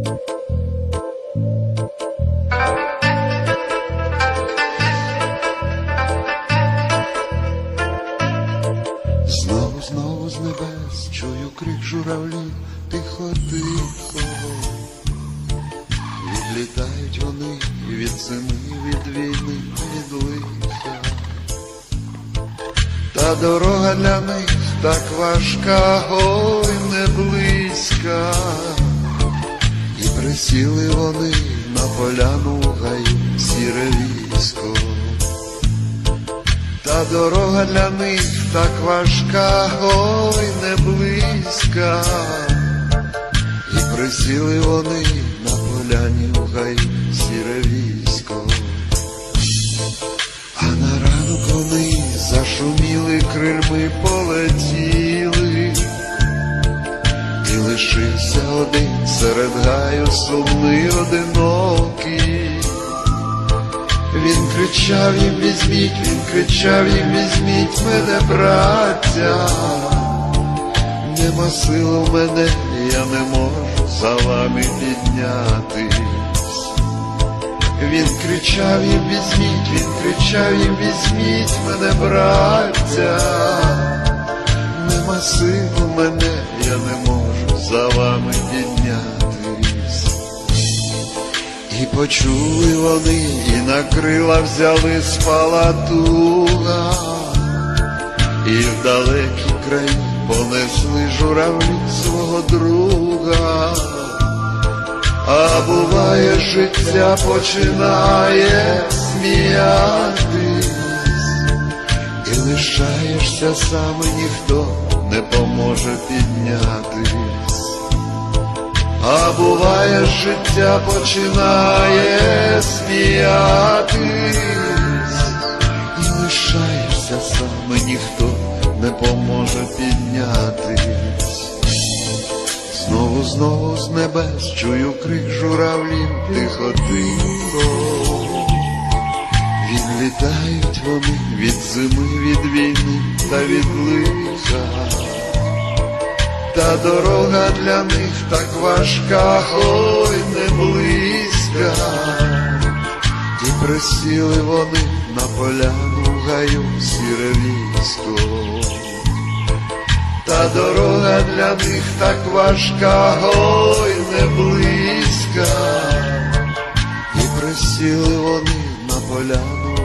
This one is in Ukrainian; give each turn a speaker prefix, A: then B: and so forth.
A: Знову, знову з небес чую крик журавлів, тихо, тихо. Відлітають вони від зими, від війни, від лиха. Та дорога для них так важка, ой, не близька. Присіли вони на поляну в гаю сіре військо. Та дорога для них так важка, ой, не близька. І присіли вони на поляні в гаю сіре військо. А на ранок вони зашуміли, крильми полетіли. Лишився один серед гаю сумний одинокий. Він кричав їм візьміть, він кричав їм візьміть мене, браття. Нема сил у мене, я не можу за вами піднятись. Він кричав їм візьміть, він кричав їм візьміть мене, браття. Нема сил у мене, я не можу почули вони, і на крила взяли спала туга, і в далекі краї понесли журавлі свого друга. А буває, життя починає сміятись, і лишаєшся сам, ніхто не поможе піднятись. А буває, життя починає сміятись, і лишаєшся сам, і ніхто не поможе піднятись. Знову, знову з небес чую крик журавлів тихо, тихо. Відлітають вони від зими, від війни та від лиха. Та дорога для них так важка, ой, не близька. І присіли вони на поляну гаю сіре військо. Та дорога для них так важка, ой, не близька. І присіли вони на поляну